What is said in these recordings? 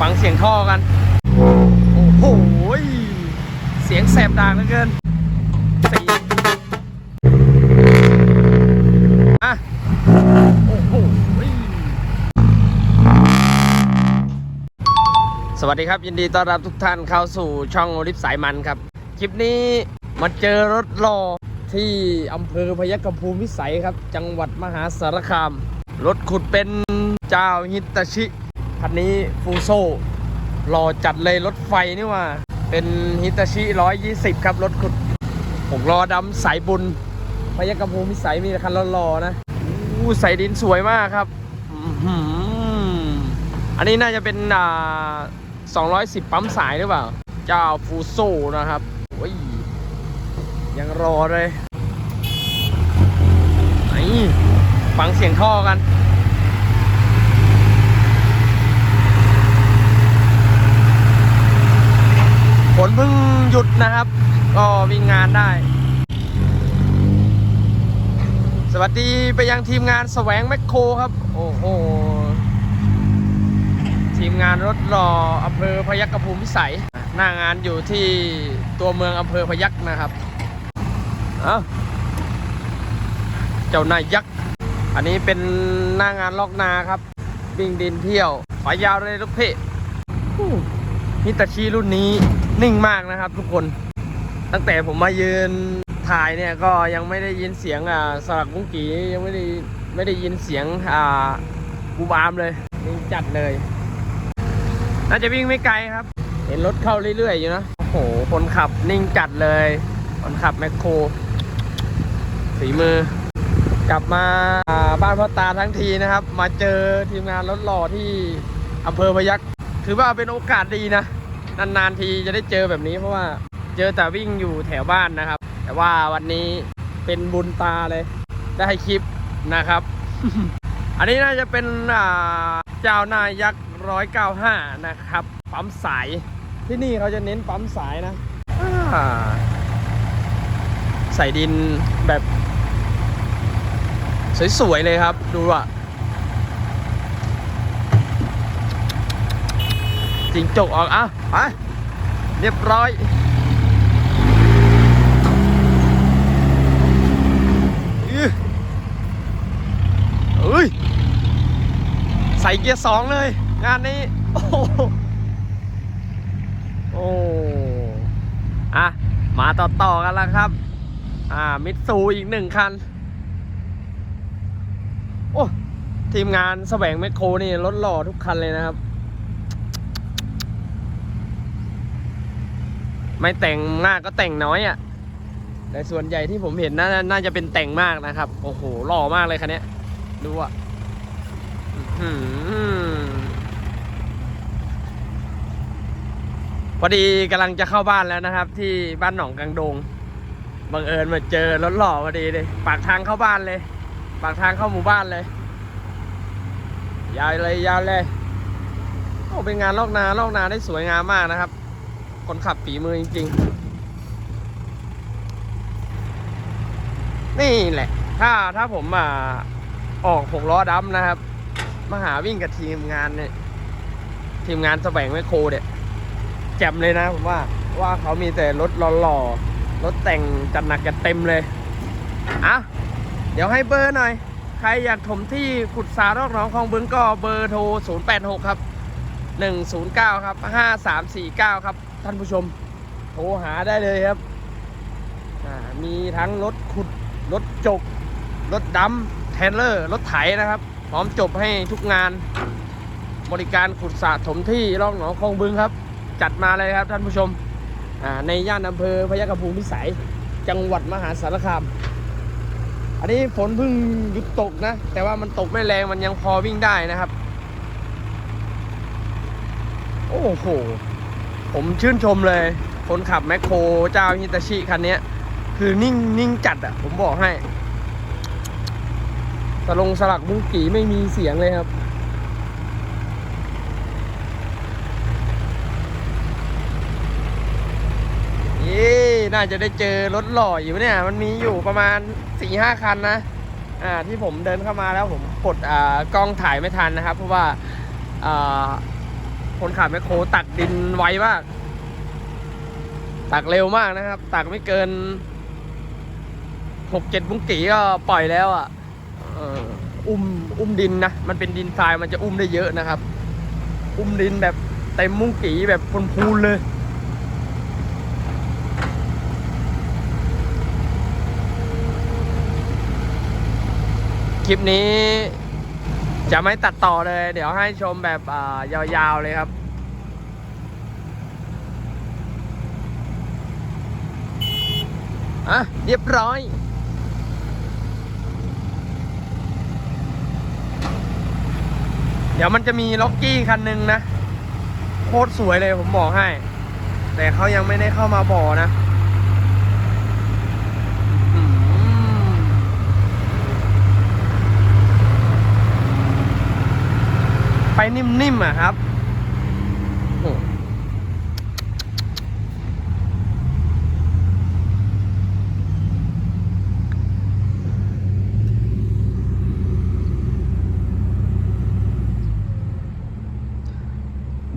ฟังเสียงท่อกัน โอ้โห เสียงแสบดากเหลือเกินสี่อะโอ้โห สวัสดีครับ ยินดีต้อนรับทุกท่านเข้าสู่ช่องโอลิฟสายมันครับ คลิปนี้มาเจอรถรอที่อำเภอพยัคฆภูมิวิสัยครับ จังหวัดมหาสารคาม รถขุดเป็นเจ้าฮิตาชิ คันนี้ฟูโซรอจัดเลยรถไฟนี่ว่า เป็นฮิตาชิ120 ครับ รถขุดหกล้อดำสายบุญพยัคฆภูมิสัยมีแต่คันรอๆนะอู้ใส่ดินสวยมากครับอื้มอันนี้น่าจะเป็นอ่า210 ปั๊มสายหรือเปล่า เจ้าฟูโซนะครับโอ้ยยังรอเลยไอ้ฟังเสียงท่อกัน ฝ นเพิ่งหยุดนะครับ ก็วิ่งงานได้ สวัสดีไปยังทีมงานแสวงแมคโครครับ โอ้โห ทีมงานรถรออำเภอพยัคฆภูมิวิสัย หน้างานอยู่ที่ตัวเมืองอำเภอพยัคฆ์นะครับ เอ้า เจ้านายยักษ์ อันนี้เป็นหน้างานลอกนาครับวิ่งดินเที่ยว ขอยาวเลยลูกเพ่อู้ฮิตาชิรุ่นนี้ นิ่งมากนะครับทุกคน ตั้งแต่ผมมายืนถ่ายเนี่ยก็ยังไม่ได้ยินเสียงอ่าสลักบุ้งกียังไม่ได้ไม่ได้ยินเสียงอ่าบูบามเลยนิ่งจัดเลย น่าจะวิ่งไม่ไกลครับ เห็นรถเข้าเรื่อยๆอยู่นะโอ้โหคนขับนิ่งจัดเลย คนขับแมคโครฝีมือกลับมาอ่าบ้านพ่อตาทั้งทีนะครับ มาเจอทีมงานรถหล่อที่อำเภอพยัคฆ์ถือว่าเป็นโอกาสดีนะ นานๆทีจะได้เจอแบบนี้เพราะว่าเจอแต่วิ่งอยู่แถวบ้านนะครับ แต่ว่าวันนี้เป็นบุญตาเลย ได้คลิปนะครับ อันนี้น่าจะเป็นเจ้านายยักษ์ร้อยเก้าห้านะครับ ปั๊มสายที่นี่เขาจะเน้นปั๊มสายนะใส่ดินแบบ สวยๆเลยครับ ดูอะ จิงจกออกอะไปเรียบร้อยอื้อเอ้ยใส่เกียร์สองเลย งานนี้ โอ้โหโอ้อะมาต่อๆกันแล้วครับ อ่า มิตซูอีกหนึ่งคัน โอ้ ทีมงานแสวงแมคโครนี่รถหล่อทุกคันเลยนะครับ ไม่แต่งมากก็แต่งน้อยอะ่ะ แต่ส่วนใหญ่ที่ผมเห็นน่าน่าจะเป็นแต่งมากนะครับ โอ้โหหล่อมากเลยคันนี้ดูอะพอดีกำลังจะเข้าบ้านแล้วนะครับ ที่บ้านหนองกังดงบังเอิญมาเจอรถหล่อพอดีเลย ปากทางเข้าบ้านเลย ปากทางเข้าหมู่บ้านเลย ยาวเลยยาวเลยโอ้เป็นงานลอกนาลอกนาได้สวยงามมากนะครับ คนขับฝีมือจริง ๆ นี่แหละ ถ้าถ้าผมมาออกหกล้อดำนะครับ มาหาวิ่งกับทีมงานเนี่ย ทีมงานแสวงแมคโครเนี่ยแจ่มเลยนะผมว่าว่าเขามีแต่รถหล่อๆรถแต่งจัดหนักจัดเต็มเลยอะเดี๋ยวให้เบอร์หน่อย ใครอยากถมที่ขุดสารอกหนองคลองบึงก็เบอร์โทร 086 ครับ 109 ครับ 5349 ครับ ท่านผู้ชม โทรหาได้เลยครับ มีทั้งรถขุด รถจก รถดำเทรลเลอร์ รถไถนะครับ พร้อมจบให้ทุกงาน บริการขุดสระถมที่ร่องหนองคลองบึงครับ จัดมาเลยครับท่านผู้ชม ในย่านอำเภอพยัคฆภูมิพิสัย จังหวัดมหาสารคาม อันนี้ฝนเพิ่งหยุดตกนะ แต่ว่ามันตกไม่แรงมันยังพอวิ่งได้นะครับ โอ้โห ผมชื่นชมเลย คนขับแมคโครเจ้าฮิตาชิคันนี้คือนิ่งนิ่งจัดอะ่ะ ผมบอกให้ สลงสลักบุ้งกีไม่มีเสียงเลยครับ เย้น่าจะได้เจอรถหล่ออยู่เนี่ย มันมีอยู่ประมาณ4ี่ห้าคันนะ อ่าที่ผมเดินเข้ามาแล้วผมกดอ่ากล้องถ่ายไม่ทันนะครับ เพราะว่าอ่า คนขับแมคโครตักดินไวมาก ตักเร็วมากนะครับ ตักไม่เกินหกเจ็ดบุ้งกีก็ปล่อยแล้วอะอุ้มอุ้มดินนะ มันเป็นดินทรายมันจะอุ้มได้เยอะนะครับ อุ้มดินแบบเต็มมุ้งกีแบบพูนเลยคลิปนี้ จะไม่ตัดต่อเลย เดี๋ยวให้ชมแบบยาวๆเลยครับอะเรียบร้อยเดี๋ยวมันจะมีล็อกกี้คันหนึ่งนะ โคตรสวยเลยผมบอกให้ แต่เขายังไม่ได้เข้ามาบ่อนะอืมไป นิ่มๆอะครับ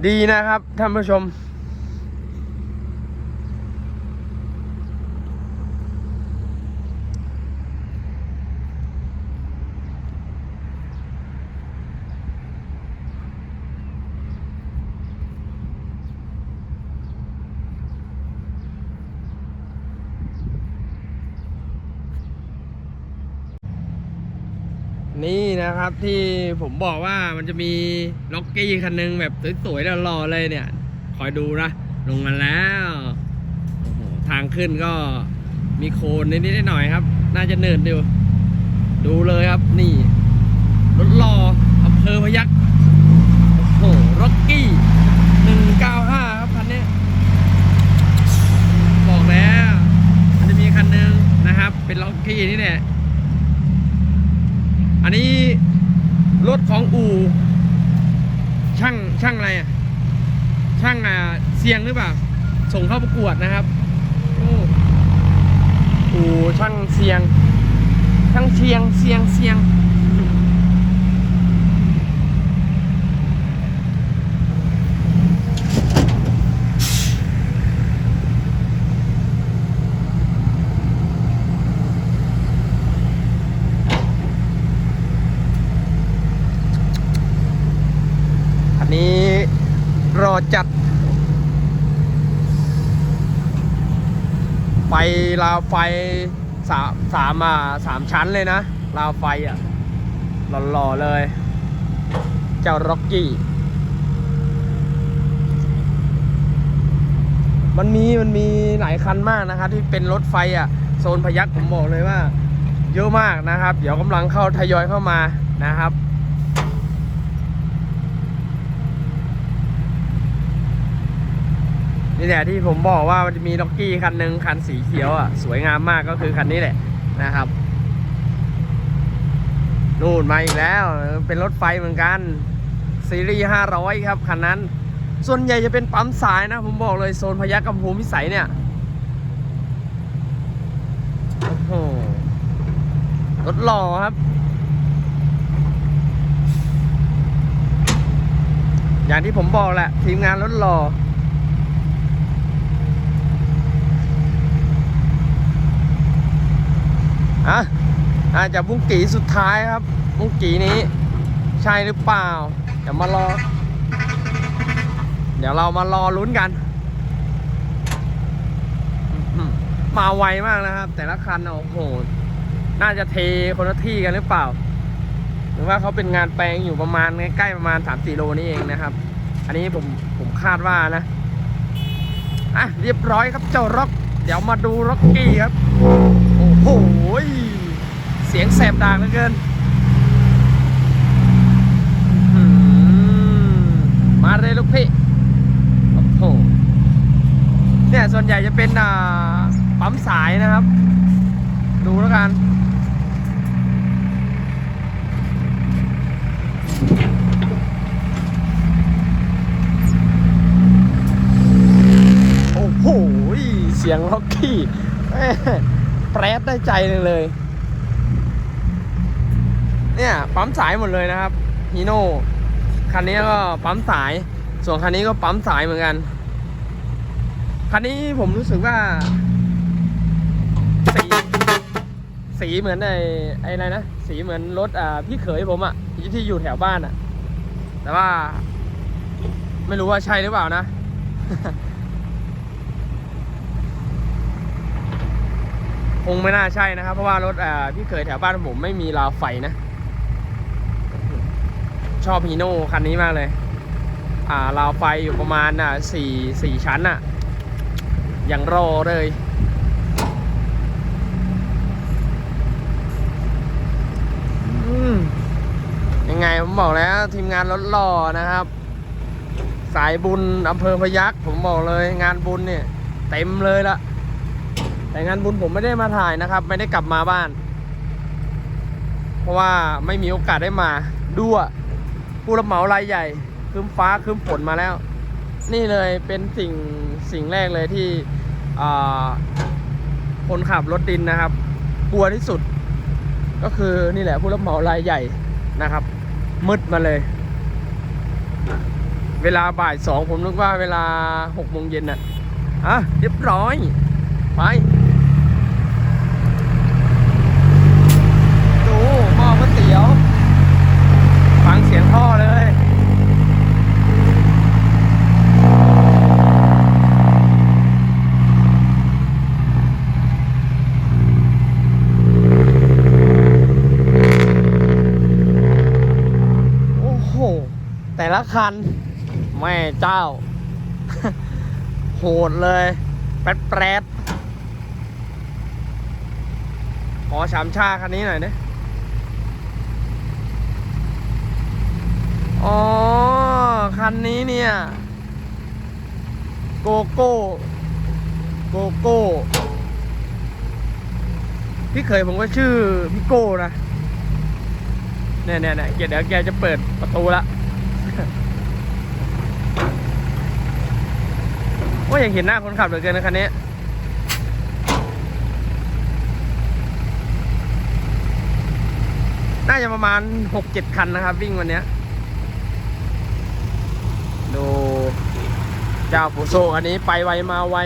ดีนะครับท่านผู้ชม นี่นะครับที่ผมบอกว่ามันจะมีล็อกกี้คันหนึงแบบสวยๆหล่อๆเลยเนี่ย คอยดูนะ ลงมาแล้วทางขึ้นก็มีโคลนนิดๆหน่อยๆครับ น่าจะเนินดูดูเลยครับนี่รถรออำเภอพยัคฆ์โอ้โหล็อกกี้หนึ่งเก้าห้าครับคันนี้ บอกแล้ว มันจะมีคันหนึงนะครับ เป็นล็อกกี้นี่แหละ อันนี้ รถของอู่ช่างช่างอะไรช่างอ่าเสียงหรือเปล่า ส่งเข้าประกวดนะครับอู่ช่างเสียง ช่างเซียงเสียงเสียง อันนี้รอจัด ไฟ ราวไฟสามสามอะสามชั้นเลยนะราวไฟอะหล่อๆเลย เจ้าร็อกกี้ มันมีมันมีหลายคันมากนะครับ ที่เป็นรถไฟอะโซนพยัคฆ์ผมบอกเลยว่า เยอะมากนะครับ เดี๋ยวกำลังเข้าทยอยเข้ามานะครับ นี่แหละที่ผมบอกว่ามันจะมีล็อกกี้คันหนึ่งคันสีเขียวอะสวยงามมากก็คือคันนี้แหละนะครับ นู่นมาอีกแล้วเป็นรถไฟเหมือนกัน ซีรีส์500 ครับคันนั้น ส่วนใหญ่จะเป็นปั๊มสายนะ ผมบอกเลยโซนพยัคฆ์กัมพูพิสัยเนี่ยโอ้โหรถหล่อครับอย่างที่ผมบอกแหละทีมงานรถหล่อ อะอาจจะบุ้งกีสุดท้ายครับ บุ้งกีนี้ ใช่หรือเปล่า เดี๋ยวมารอ เดี๋ยวเรามารอลุ้นกัน มาไวมากนะครับ แต่ละคันโอ้โห น่าจะเทคนละที่กันหรือเปล่า หรือว่าเขาเป็นงานแปลงอยู่ประมาณใกล้ๆประมาณ3-4โลนี่เองนะครับ อันนี้ผมผมคาดว่านะ อะเรียบร้อยครับเจ้าร็อก เดี๋ยวมาดูร็อกกี้ครับ โอ้โหเสียงแสบดากเหลือเกินมาเลยลูกพี่ โอ้โห เนี่ยส่วนใหญ่จะเป็นปั๊มสายนะครับ ดูแล้วกันโอ้โห เสียงล็อกกี้ แปรดได้ใจเลยเลย เนี่ยปั๊มสายหมดเลยนะครับฮีโน่คันนี้ก็ปั๊มสาย ส่วนคันนี้ก็ปั๊มสายเหมือนกัน คันนี้ผมรู้สึกว่า สี สีเหมือนไอ้ไอ้อะไรนะ สีเหมือนรถอ่าพี่เขยผมอะที่ที่อยู่แถวบ้านอะ แต่ว่า ไม่รู้ว่าใช่หรือเปล่านะ คงไม่น่าใช่นะครับ เพราะว่ารถอ่าพี่เขยแถวบ้านผมไม่มีราวไฟนะ ชอบฮีโน่คันนี้มากเลย อ่าราวไฟอยู่ประมาณอะสี่สี่ชั้นอะ อย่างรอเลยยังไงผมบอกแล้วทีมงานรถหล่อนะครับ สายบุญอำเภอพยัคฆ์ผมบอกเลยงานบุญเนี่ย เต็มเลยละ แต่งานบุญผมไม่ได้มาถ่ายนะครับ ไม่ได้กลับมาบ้าน เพราะว่าไม่มีโอกาสได้มาด้วยผู้รับเหมารายใหญ่คืมฟ้าคืมฝนมาแล้ว นี่เลยเป็นสิ่งสิ่งแรกเลยที่คนขับรถดินนะครับ กลัวที่สุด ก็คือนี่แหละผู้รับเหมารายใหญ่นะครับมืดมาเลย เวลาบ่ายสองผมนึกว่าเวลาหกโมงเย็นน่ะอะเรียบร้อย ไป ดูหม้อก๋วยเตี๋ยว ฟังเสียงท่อเลย โอ้โห แต่ละ คัน แม่เจ้า โหดเลย แปดแปดขอสามชาคันนี้หน่อยนะอ๋อ คันนี้เนี่ย โกโก้ โกโก้ พี่เคยผมก็ชื่อพี่โก้นะเนี่ยเนี่ยเนี่ยเดี๋ยวแกจะเปิดประตูละ ว่าอยากเห็นหน้าคนขับเหลือเกินนะคันนี้น่าจะประมาณหกเจ็ดคันนะครับ วิ่งวันนี้ดูเจ้าปูโซอันนี้ไปไวมาไว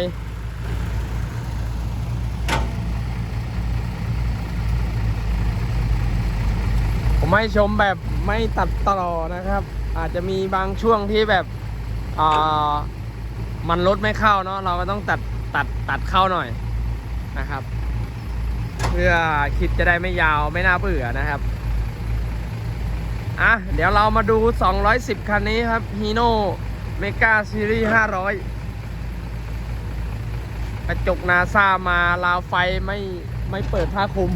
ผมให้ชมแบบไม่ตัดต่อนะครับ อาจจะมีบางช่วงที่แบบอ่า มันลดไม่เข้าเนาะเราก็ต้องตัดตัดตัดเข้าหน่อยนะครับ เพื่อคลิปจะได้ไม่ยาวไม่น่าเบื่อนะครับอะเดี๋ยวเรามาดู 210 คันนี้ครับฮีโน่เมกาซีรีส์500 กระจกนาซามาลาวไฟไม่ไม่เปิดผ้าคลุม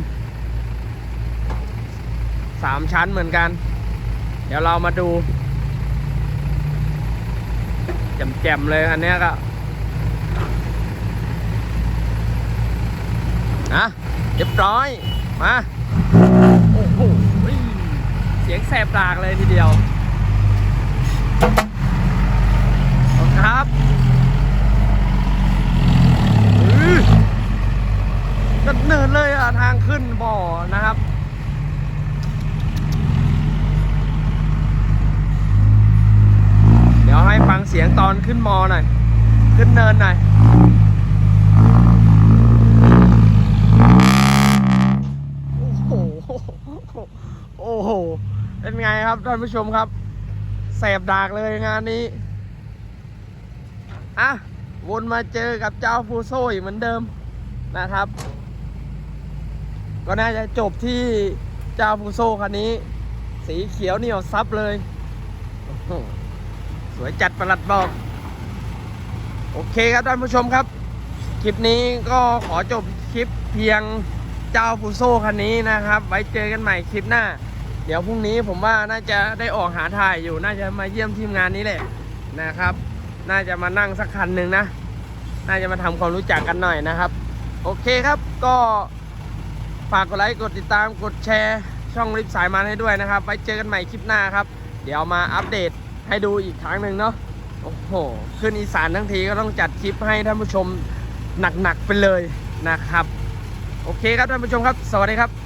สามชั้นเหมือนกัน เดี๋ยวเรามาดู แจ่มๆเลยอันนี้ก็นะเรียบร้อย มา โอ้โห เสียงแสบปากเลยทีเดียวครับอื้อก็เนินเลยอะ ทางขึ้นบ่อนะครับ เดี๋ยวให้ฟังเสียงตอนขึ้นมอหน่อย ขึ้ นเนินหน่อยโอ้โหโอ้โหเป็นไงครับท่านผู้ชมครับแสบดากเลยงานนี้อะวนมาเจอกับเจ้าฟูโซอีกเหมือนเดิมนะครับ ก็น่าจะจบที่เจ้าฟูโซคันนี้ สีเขียวเหนียวซับเลย สวยจัดประหลัดบอก โอเคครับท่านผู้ชมครับ คลิปนี้ก็ขอจบคลิปเพียงเจ้าฟูโซคันนี้นะครับ ไว้เจอกันใหม่คลิปหน้า เดี๋ยวพรุ่งนี้ผมว่าน่าจะได้ออกหาถ่ายอยู่ น่าจะมาเยี่ยมทีมงานนี้แหละนะครับ น่าจะมานั่งสักคันหนึ่งนะ น่าจะมาทำความรู้จักกันหน่อยนะครับ โอเคครับก็ฝากกดไลค์กดติดตามกดแชร์ช่องริบสายมันให้ด้วยนะครับ ไว้เจอกันใหม่คลิปหน้าครับ เดี๋ยวมาอัปเดตให้ดูอีกครั้งหนึ่งเนาะ โอ้โห ขึ้นอีสานทั้งทีก็ต้องจัดคลิปให้ท่านผู้ชมหนักๆไปเลยนะครับ โอเคครับท่านผู้ชมครับ สวัสดีครับ